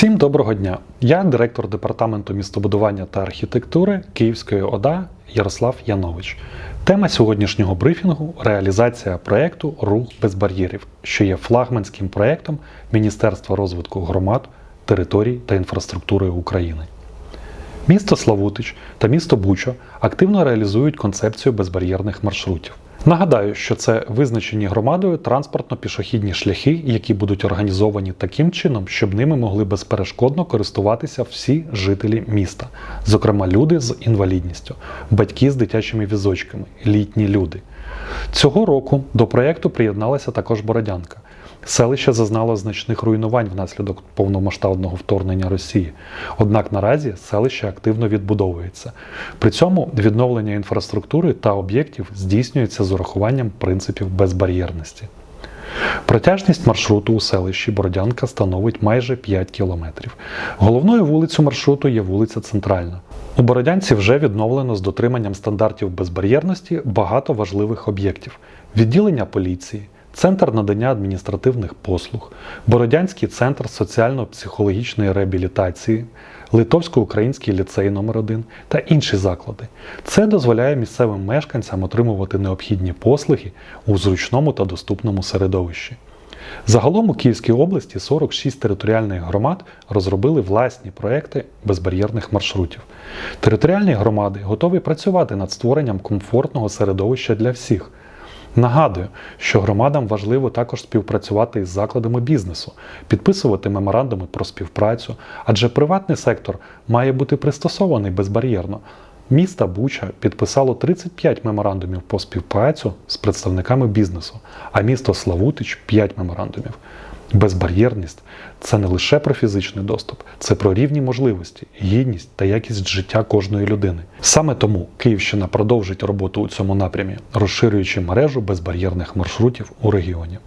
доброго дня! Я директор департаменту містобудування та архітектури Київської ОДА Ярослав Янович. Тема сьогоднішнього брифінгу реалізація проєкту Рух без бар'єрів, що є флагманським проєктом Міністерства розвитку громад, територій та інфраструктури України. Місто Славутич та місто Буча активно реалізують концепцію безбар'єрних маршрутів. Нагадаю, що це визначені громадою транспортно-пішохідні шляхи, які будуть організовані таким чином, щоб ними могли безперешкодно користуватися всі жителі міста, зокрема люди з інвалідністю, батьки з дитячими візочками, літні люди. Цього року до проєкту приєдналася також Бородянка. Селище зазнало значних руйнувань внаслідок повномасштабного вторгнення Росії. Однак наразі селище активно відбудовується. При цьому відновлення інфраструктури та об'єктів здійснюється з урахуванням принципів безбар'єрності. Протяжність маршруту у селищі Бородянка становить майже 5 кілометрів. Головною вулицею маршруту є вулиця Центральна. У Бородянці вже відновлено з дотриманням стандартів безбар'єрності багато важливих об'єктів: відділення поліції, центр надання адміністративних послуг, Бородянський центр соціально-психологічної реабілітації, Литовсько-український ліцей номер 1 та інші заклади. Це дозволяє місцевим мешканцям отримувати необхідні послуги у зручному та доступному середовищі. Загалом у Київській області 46 територіальних громад розробили власні проекти безбар'єрних маршрутів. Територіальні громади готові працювати над створенням комфортного середовища для всіх. Нагадую, що громадам важливо також співпрацювати із закладами бізнесу, підписувати меморандуми про співпрацю, адже приватний сектор має бути пристосований безбар'єрно. Місто Буча підписало 35 меморандумів по співпрацю з представниками бізнесу, а місто Славутич 5 меморандумів. Безбар'єрність це не лише про фізичний доступ, це про рівні можливості, гідність та якість життя кожної людини. Саме тому Київщина продовжить роботу у цьому напрямі, розширюючи мережу безбар'єрних маршрутів у регіоні.